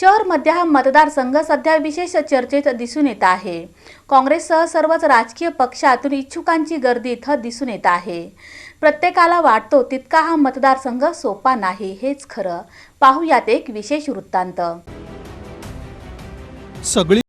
शहरमध्ये हा मतदारसंघ सध्या विशेष चर्चेत दिसून येत आहे. काँग्रेससह सर्वच राजकीय पक्षातून इच्छुकांची गर्दी इथं दिसून येत आहे. प्रत्येकाला वाटतो तितका हा मतदारसंघ सोपा नाही हेच खरं. पाहुयात एक विशेष वृत्तांत. सगळी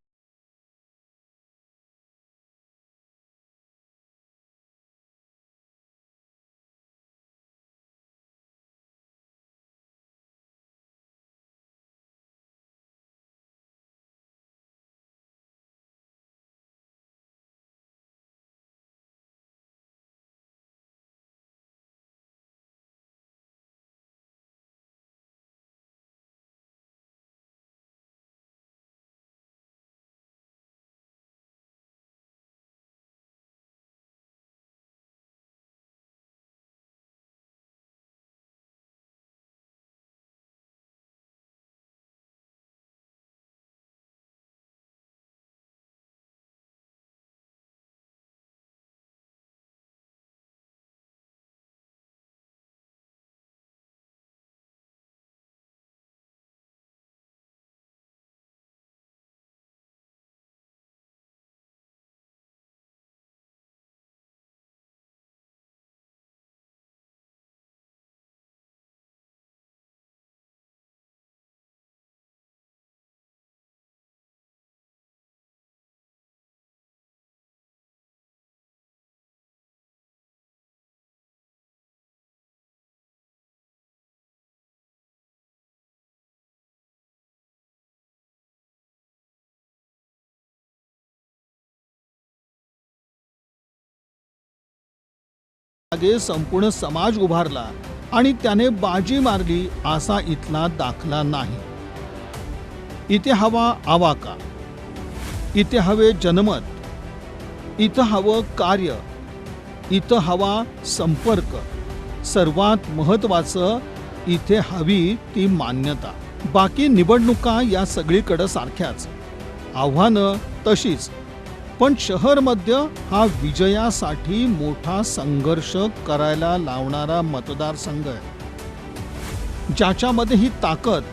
मागे संपूर्ण समाज उभारला आणि त्याने बाजी मारली असा इथला दाखला नाही. इथे हवा आवाका. इथे हवे जनमत. इथं हवं कार्य. इथं हवा संपर्क. सर्वात महत्वाचं इथे हवी ती मान्यता. बाकी निवडणुका या सगळीकडं सारख्याच. आव्हानं तशीच. पण शहर मध्य हा विजयासाठी मोठा संघर्ष करायला लावणारा मतदारसंघ आहे. ज्याच्यामध्ये ही ताकद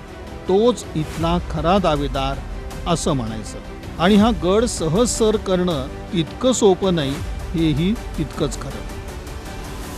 तोच इथला खरा दावेदार असं म्हणायचं. आणि हा गड सहज सर करणं इतकं सोपं नाही हेही तितकंच खरं.